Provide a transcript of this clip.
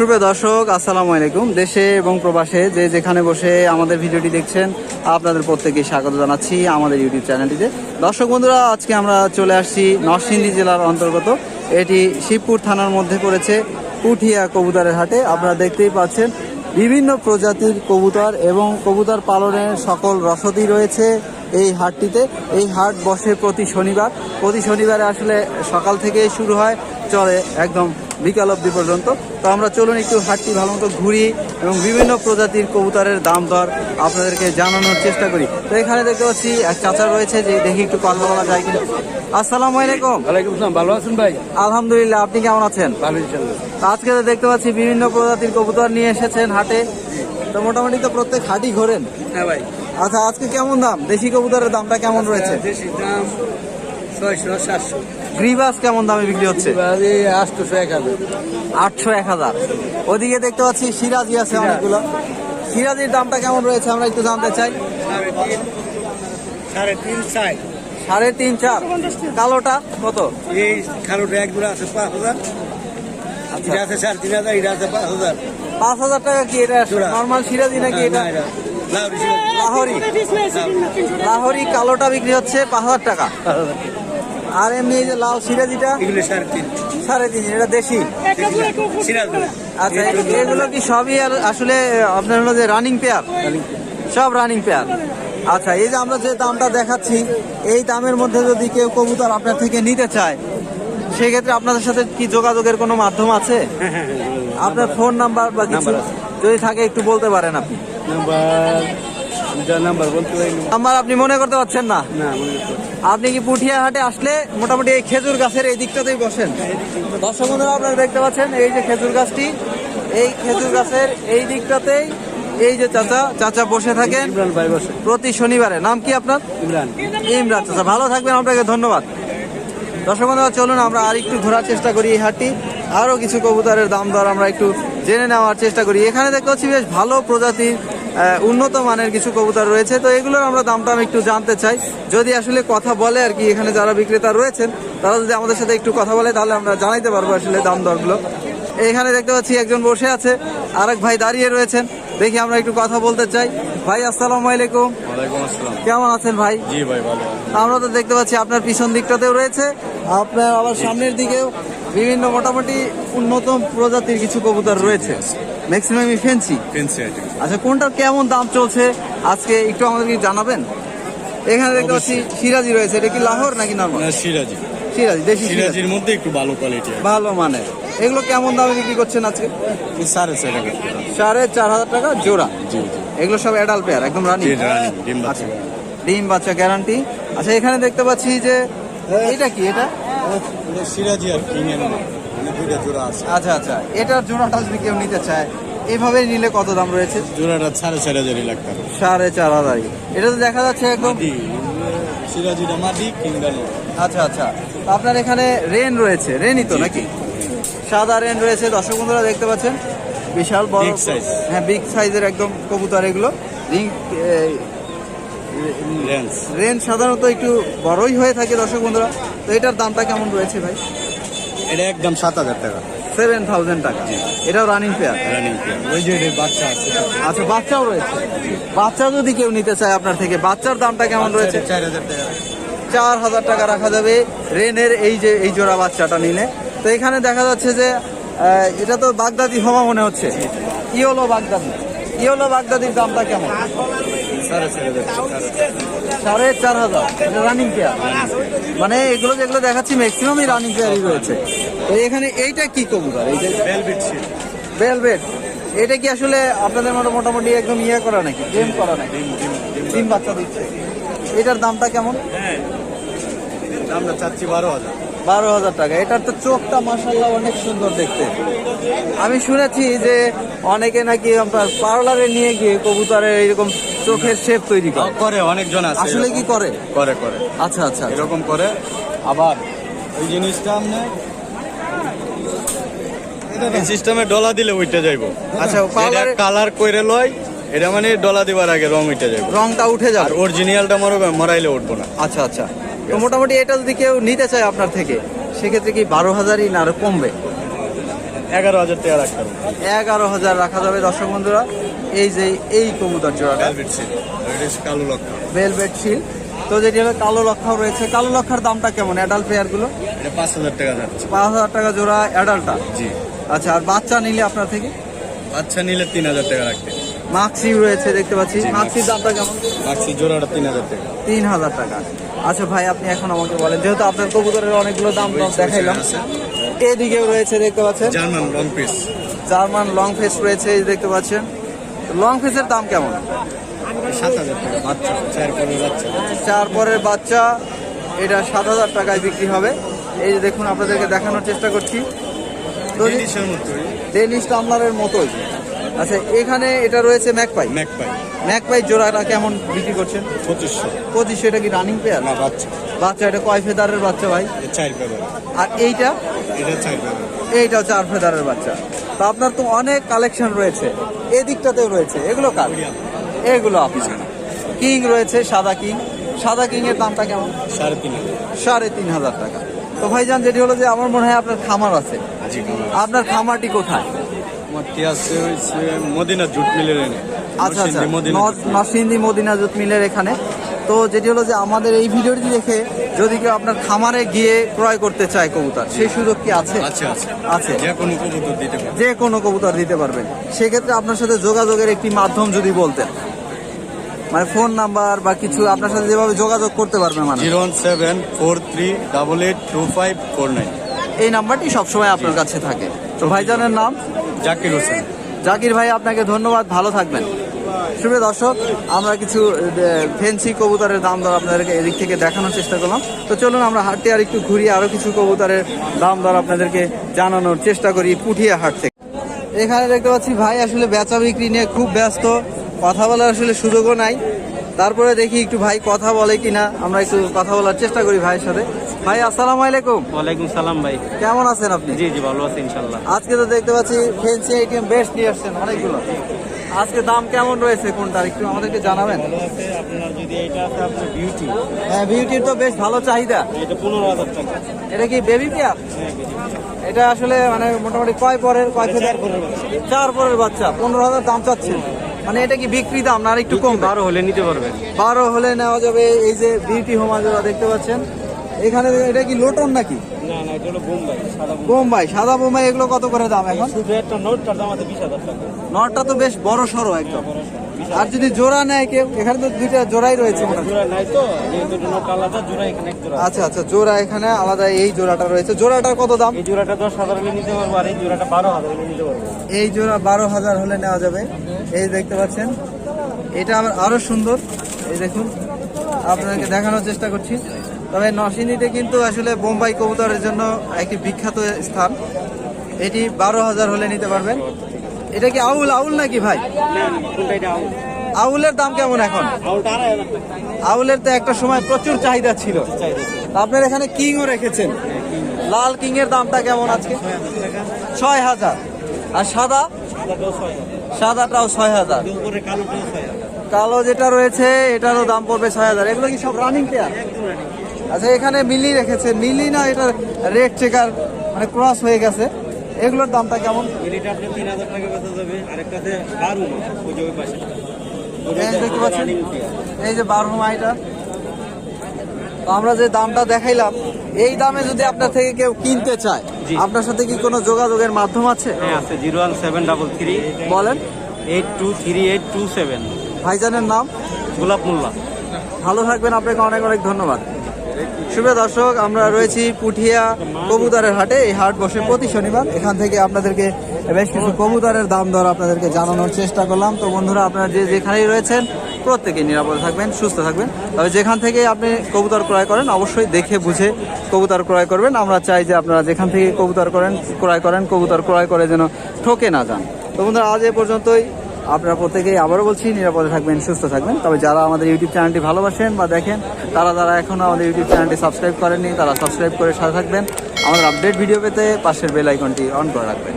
সুপ্রিয় দর্শক, আসসালামু আলাইকুম। দেশে এবং প্রবাসে যে যেখানে বসে আমাদের ভিডিওটি দেখছেন, আপনাদের প্রত্যেকে স্বাগত জানাচ্ছি আমাদের ইউটিউব চ্যানেলটিতে। দর্শক বন্ধুরা, আজকে আমরা চলে আসছি নরসিংদী জেলার অন্তর্গত। এটি শিবপুর থানার মধ্যে পড়েছে পুঠিয়া কবুতরের হাটে। আপনারা দেখতেই পাচ্ছেন, বিভিন্ন প্রজাতির কবুতর এবং কবুতর পালনের সকল রসদই রয়েছে এই হাটটিতে। এই হাট বসে প্রতি শনিবার। প্রতি শনিবারে আসলে সকাল থেকেই শুরু হয়, চলে একদম বিকাল অবধি পর্যন্ত। তো আমরা চলুন একটু হাটটি ভালো মতো ঘুরি এবং বিভিন্ন প্রজাতির কবুতরের দাম দর আপনাদেরকে জানানোর চেষ্টা করি। তো এখানে দেখতে পাচ্ছি এক চাচা রয়েছে যে দেখি একটু কথা বলা যায় কিনা। আসসালামু আলাইকুম। ওয়ালাইকুম আসসালাম। ভালো আছেন ভাই? আলহামদুলিল্লাহ আপনি কেমন আছেন? ভালো আজকে তো দেখতে পাচ্ছি বিভিন্ন প্রজাতির কবুতর নিয়ে এসেছেন হাটে। তো মোটামুটি তো প্রত্যেক হাটই ঘোরেন। হ্যাঁ ভাই। আচ্ছা আজকে কেমন দাম? দেশি কবুতরের দামটা কেমন রয়েছে? দেশি দাম ছয়শো সাতশো। গ্রিবাস কেমন দামে বিক্রি হচ্ছে? আটশোশো এক হাজার। আটশো এক হাজার। ওদিকে দেখতে পাচ্ছি সিরাজি আছে অনেকগুলো। সিরাজির দামটা কেমন রয়েছে আমরা একটু জানতে চাই। সাড়ে তিন সাড়ে তিন চাই। সাড়ে তিন চার। কালোটা কত? এই খালোটা এক দুটো আছে পাঁচ হাজার। আচ্ছা। এটা আছে সাড়ে তিন হাজার এটা আছে পাঁচ হাজার। পাঁচ হাজার টাকা কি এটা। নর্মাল সিরাজি নাকি এটা? লাহোরি লাহোরি। কালোটা বিক্রি হচ্ছে পাঁচ হাজার টাকা। আর এমনি এই যে লাউ সিরাজিটা এগুলো সাড়ে তিন। সাড়ে তিন এটা দেশি। আচ্ছা এগুলো কি সবই আসলে আপনার হলো যে রানিং পেয়ার সব রানিং পেয়ার আচ্ছা এই যে আমরা যে দামটা দেখাচ্ছি এই দামের মধ্যে যদি কেউ কবুতর আপনার থেকে নিতে চায় সেক্ষেত্রে আপনাদের সাথে কি যোগাযোগের কোনো মাধ্যম আছে? আপনার ফোন নাম্বার বা কিছু যদি থাকে একটু বলতে পারেন আপনি। নাম্বার নাম্বার বলতে পারি। নাম্বার আপনি মনে করতে পারছেন না? না। আপনি কি পুঠিয়া হাটে আসলে মোটামুটি এই খেজুর গাছের এই দিকটাতেই বসেন? দর্শক বন্ধুরা আপনারা দেখতে পাচ্ছেন এই যে খেজুর গাছটি। এই খেজুর গাছের এই দিকটাতেই এই যে চাচা চাচা বসে থাকেন। ইমরান ভাই বসে। প্রতি শনিবারে। নাম কি আপনার? ইমরান। ইমরান চাচা ভালো থাকবেন আপনাকে ধন্যবাদ। দর্শক বন্ধুরা চলুন আমরা আর একটু ঘোরার চেষ্টা করি এই হাটটি। আরও কিছু কবুতরের দাম দর আমরা একটু জেনে নেওয়ার চেষ্টা করি। এখানে দেখতে পাচ্ছি বেশ ভালো প্রজাতির উন্নত মানের কিছু কবুতর রয়েছে। তো এগুলোর আমরা দাম টাম একটু জানতে চাই। যদি আসলে কথা বলে আর কি এখানে যারা বিক্রেতা রয়েছেন তারা যদি আমাদের সাথে একটু কথা বলে তাহলে আমরা জানাইতে পারব আসলে দাম দরগুলো। এখানে দেখতে পাচ্ছি একজন বসে আছে আরেক ভাই দাঁড়িয়ে রয়েছেন। দেখি আমরা একটু কথা বলতে চাই। ভাই আসসালাম আলাইকুম। কেমন আছেন ভাই? জি ভাই ভালো আমরা তো দেখতে পাচ্ছি আপনার পিছন দিকটাতেও রয়েছে। আপনার আবার সামনের দিকেও বিভিন্ন মোটামুটি উন্নত প্রজাতির কিছু কবুতর রয়েছে। ম্যাক্সিমামই ফেন্সি ফেন্সি আইটেম আচ্ছা কোনটার কেমন দাম চলছে? আজকে একটু আমাদেরকে জানাবেন? এখানে দেখতে পাচ্ছি সিরাজি রয়েছে। এটা কি লাহোর নাকি নর্মাল? সিরাজি সিরাজি দেশি সিরাজির মধ্যে একটু ভালো কোয়ালিটি ভালো মানের। এগুলো কেমন দামে বিক্রি করছেন আজকে? সাড়ে ছয় টাকা। সাড়ে চার হাজার টাকা জোড়া? জি জি। এগুলো সব অ্যাডাল্ট পেয়ার একদম রানি ডিম বাচ্চা। গ্যারান্টি আচ্ছা এখানে দেখতে পাচ্ছি যে এটা কি এটা? সিরাজি আর কিং দুইটা জোড়া আছে। আচ্ছা আচ্ছা। এটার জোড়াটা যদি কেউ নিতে চায় এভাবে নিলে কত দাম রয়েছে? জোড়াটা সাড়ে চার হাজারই লাগতে সাড়ে চার হাজারই। এটা তো দেখা যাচ্ছে একদম সিরাজিটা মাদি কিংবা আচ্ছা আচ্ছা। আপনার এখানে রেন রয়েছে রেনই তো নাকি? সাদা রেন রয়েছে। দর্শক বন্ধুরা দেখতে পাচ্ছেন? বিশাল বড় হ্যাঁ বিগ সাইজের একদম কবুতর এগুলো। রিং রেঞ্জ রেন সাধারণত একটু বড়ই হয়ে থাকে দর্শক বন্ধুরা। তো এটার দামটা কেমন রয়েছে ভাই? এটা একদম সাত হাজার টাকা। সেভেন থাউজেন্ড টাকা। এটাও রানিং পেয়ার রানিং ওই যে বাচ্চা আছে আচ্ছা বাচ্চাও রয়েছে। বাচ্চা যদি কেউ নিতে চায় আপনার থেকে বাচ্চার দামটা কেমন রয়েছে? চার হাজার টাকা। চার হাজার টাকা রাখা যাবে। রেনের এই যে এই জোড়া বাচ্চাটা নিলে। তো এখানে দেখা যাচ্ছে যে এটা তো বাগদাদি হওয়া মনে হচ্ছে। ইয়োলো বাগদাদি। ইয়োলো বাগদাদির দামটা কেমন? সাড়ে চার হাজার। এটা রানিং পেয়ার মানে এগুলো যেগুলো দেখাচ্ছি ম্যাক্সিমামই রানিং পেয়ারই রয়েছে। তো এখানে এইটা কি কবুতর? এই যে ভেলভেট সিট ভেলভেট এটা কি আসলে আপনাদের মতো মোটামুটি একদম ইয়ে করা নাকি? গেম করা নাকি? ডিম বাচ্চা দিচ্ছে। এটার দামটা কেমন? আমরা চাচ্ছি বারো হাজার। বারো হাজার টাকা। এটার তো চোখটা মাসাল্লাহ অনেক সুন্দর দেখতে। আমি শুনেছি যে অনেকে নাকি আপনার পার্লারে নিয়ে গিয়ে কবুতরের এরকম চোখের শেপ তৈরি করে। করে অনেকজন আছে আসলে কি করে? করে করে। আচ্ছা আচ্ছা আচ্ছা। এরকম করে। আবার ওই জিনিসটা আপনি সিস্টেমে ডলা দিলে ওইটা যাইব। আচ্ছা পার্লারে কালার কইরে লয় এটা মানে ডলা দিবার আগে রং ওইটা যাইব। রংটা উঠে যাবে। অরিজিনালটা মরবে মরাইলে উঠবো না। আচ্ছা আচ্ছা। তো মোটামুটি এটা যদি কেউ নিতে চায় আপনার থেকে সেক্ষেত্রে কি বারো হাজারই না আরও কমবে? এগারো হাজার টাকা রাখতে হবে। এগারো হাজার রাখা যাবে দর্শক বন্ধুরা। এই যে এই কবুতর জোড়াটা। কালো লক্ষা। শিল তো যেটি হলো কালো লক্ষাও রয়েছে। কালো লক্ষার দামটা কেমন? অ্যাডাল্ট পেয়ারগুলো এটা পাঁচ হাজার টাকা যাচ্ছে। পাঁচ হাজার টাকা জোড়া অ্যাডাল্টটা জি। আচ্ছা আর বাচ্চা নিলে আপনার থেকে? বাচ্চা নিলে তিন হাজার টাকা রাখতে মাক্সি রয়েছে দেখতে পাচ্ছি। মাক্সির দামটা কেমন? বাক্সি জোড়াটা তিন হাজার টাকা। তিন হাজার টাকা। আচ্ছা ভাই আপনি এখন আমাকে বলেন যেহেতু আপনার কবুতরের অনেকগুলো দাম দাম দেখাইলাম। এদিকেও রয়েছে দেখতে পাচ্ছেন? German long piece German long face রয়েছে এই দেখতে পাচ্ছেন। লং ফেসের দাম কেমন? চার পরের বাচ্চা। এটা সাত হাজার টাকায় বিক্রি হবে। এই যে দেখুন আপনাদেরকে দেখানোর চেষ্টা করছি। ডেনিশ টামলারের মতোই। আচ্ছা এখানে এটা রয়েছে ম্যাকপাই? ম্যাক পাই ম্যাকপাই জোড়াটা কেমন বিক্রি করছেন? পঁচিশশো। পঁচিশশো এটা কি রানিং পেয়ার না বাচ্চা। বাচ্চা এটা কয় ফেদারের বাচ্চা ভাই? চার পেপার আর এইটা? এটা চার পেপার এইটা চার ফেদারের বাচ্চা। তো আপনার তো অনেক কালেকশন রয়েছে। এদিকটাতেও রয়েছে। এগুলো কার? এগুলো আপনার। কিং রয়েছে সাদা কিং সাদা কিং এর দামটা কেমন? সাড়ে তিন হাজার। সাড়ে তিন হাজার টাকা। তো ভাইজান যেটি হলো যে আমার মনে হয় আপনার খামার আছে। আপনার খামারটি কোথায়? আমার আছে হচ্ছে মদিনা জুট মিলের এনে আচ্ছা আচ্ছা। নরসিংদী মদিনা জুত মিলের এখানে। তো যেটি হলো যে আমাদের এই ভিডিওটি দেখে যদি কেউ আপনার খামারে গিয়ে ক্রয় করতে চায় কবুতর সেই সুযোগ কি আছে? আছে যে কোনো কবুতর দিতে যে কোনো কবুতর দিতে পারবেন। সেক্ষেত্রে আপনার সাথে যোগাযোগের একটি মাধ্যম যদি বলতেন। মানে ফোন নাম্বার বা কিছু আপনার সাথে যেভাবে যোগাযোগ করতে পারবে মানে zero one seven four three double eight two five four nine. এই নাম্বারটি সবসময় আপনার কাছে থাকে। তো ভাইজানের নাম? জাকির হোসেন। জাকির ভাই, আপনাকে ধন্যবাদ, ভালো থাকবেন। শুভ দর্শক, আমরা কিছু ফেন্সি কবুতরের দাম দর আপনাদেরকে এদিক থেকে দেখানোর চেষ্টা করলাম। তো চলুন, আমরা হাটটি আর একটু ঘুরিয়ে আরও কিছু কবুতরের দাম দর আপনাদেরকে জানানোর চেষ্টা করি পুঠিয়া হাট থেকে। এখানে দেখতে পাচ্ছি ভাই, আসলে বেচা বিক্রি নিয়ে খুব ব্যস্ত। কথা বলার আসলে সুযোগও নাই। তারপরে দেখি একটু ভাই কথা বলে কিনা আমরা একটু কথা বলার চেষ্টা করি ভাইয়ের সাথে। ভাই আসসালামু আলাইকুম। ওয়ালাইকুম সালাম ভাই। কেমন আছেন আপনি? জি জি ভালো আছি ইনশাল্লাহ আজকে তো দেখতে পাচ্ছি ফেন্সি আইটেম বেস্ট নিয়ে আসছেন অনেকগুলো। আজকে দাম কেমন রয়েছে কোনটার একটু আমাদেরকে জানাবেন। আপনার যদি এটা আছে আপনার বিউটি হ্যাঁ বিউটির তো বেশ ভালো চাহিদা। এটা পনেরো হাজার টাকা। এটা কি বেবি পেয়ার হ্যাঁ, এটা আসলে মানে মোটামুটি কয় পরের কয় চার পরের বাচ্চা পনেরো হাজার দাম চাচ্ছেন। মানে এটা কি বিক্রি দাম না আর একটু কম? বারো হলে নিতে পারবে। বারো হলে নেওয়া যাবে এই যে বিউটি হোমাজোরা দেখতে পাচ্ছেন। এখানে এটা কি লোটন নাকি? না না এটা হলো বোম্বাই সাদা বোম্বাই। বোম্বাই সাদা বোম্বাই এগুলো কত করে দাম এখন? শুধু একটা নোট তার দাম আছে বিশ হাজার টাকা। নটটা তো বেশ বড় সড়ো একদম। আর যদি জোড়া নেয় কেউ এখানে তো দুইটা জোড়াই রয়েছে হয় আচ্ছা আচ্ছা জোড়া এখানে আলাদা এই জোড়াটা রয়েছে। জোড়াটার কত দাম? এই জোড়াটা দশ হাজার হলে নিতে পারব আর এই জোড়াটা বারো হাজার হলে নিতে পারব। এই জোড়া বারো হাজার হলে নেওয়া যাবে। এই দেখতে পাচ্ছেন এটা আবার আরও সুন্দর। এই দেখুন আপনাদেরকে দেখানোর চেষ্টা করছি। তবে নরসিংদীতে কিন্তু আসলে বোম্বাই কবুতরের জন্য একটি বিখ্যাত স্থান। এটি বারো হাজার হলে নিতে পারবেন। এটা কি আউল? আউল নাকি ভাই? আউলের দাম কেমন এখন? আউলের তো একটা সময় প্রচুর চাহিদা ছিল। আপনার এখানে কিংও রেখেছেন। লাল কিং এর দামটা কেমন আজকে? ছয় হাজার। আর সাদা? সাদাটাও ছয় হাজার। কালো যেটা রয়েছে, এটারও দাম পড়বে ছয় হাজার। এগুলো কি সব রানিং পেয়ার আচ্ছা এখানে মিলি রেখেছে। মিলি না এটা রেড চেকার মানে ক্রস হয়ে গেছে। এগুলোর দামটা কেমন? মিলিটা আপনি তিন হাজার টাকা বেচা যাবে। আরেকটাতে বারো ওই যে ওই পাশে। এই দেখতে পাচ্ছেন? এই যে বারো মাইটা তো আমরা যে দামটা দেখাইলাম এই দামে যদি আপনার থেকে কেউ কিনতে চায় আপনার সাথে কি কোনো যোগাযোগের মাধ্যম আছে? হ্যাঁ আছে zero one seven double three বলেন। Eight two three eight two seven. ভাইজানের নাম? গোলাপ মোল্লা। ভালো থাকবেন আপনাকে অনেক অনেক ধন্যবাদ। শুভ দর্শক, আমরা রয়েছি পুঠিয়া কবুতরের হাটে। এই হাট বসে প্রতি শনিবার। এখান থেকে আপনাদেরকে বেশ কিছু কবুতরের দাম দর আপনাদেরকে জানানোর চেষ্টা করলাম। তো বন্ধুরা, আপনারা যে যেখানেই রয়েছেন, প্রত্যেকে নিরাপদে থাকবেন, সুস্থ থাকবেন। তবে যেখান থেকে আপনি কবুতর ক্রয় করেন, অবশ্যই দেখে বুঝে কবুতর ক্রয় করবেন। আমরা চাই যে আপনারা যেখান থেকে কবুতর করেন, ক্রয় করেন, কবুতর ক্রয় করে যেন ঠকে না যান। তো বন্ধুরা, আজ এ পর্যন্তই। আপনারা প্রত্যেকেই আবারও বলছি, নিরাপদে থাকবেন, সুস্থ থাকবেন। তবে যারা আমাদের ইউটিউব চ্যানেলটি ভালোবাসেন বা দেখেন, তারা তারা এখনও আমাদের ইউটিউব চ্যানেলটি সাবস্ক্রাইব করেননি, তারা সাবস্ক্রাইব করে সাথে থাকবেন। আমাদের আপডেট ভিডিও পেতে পাশের বেল আইকনটি অন করে রাখবেন।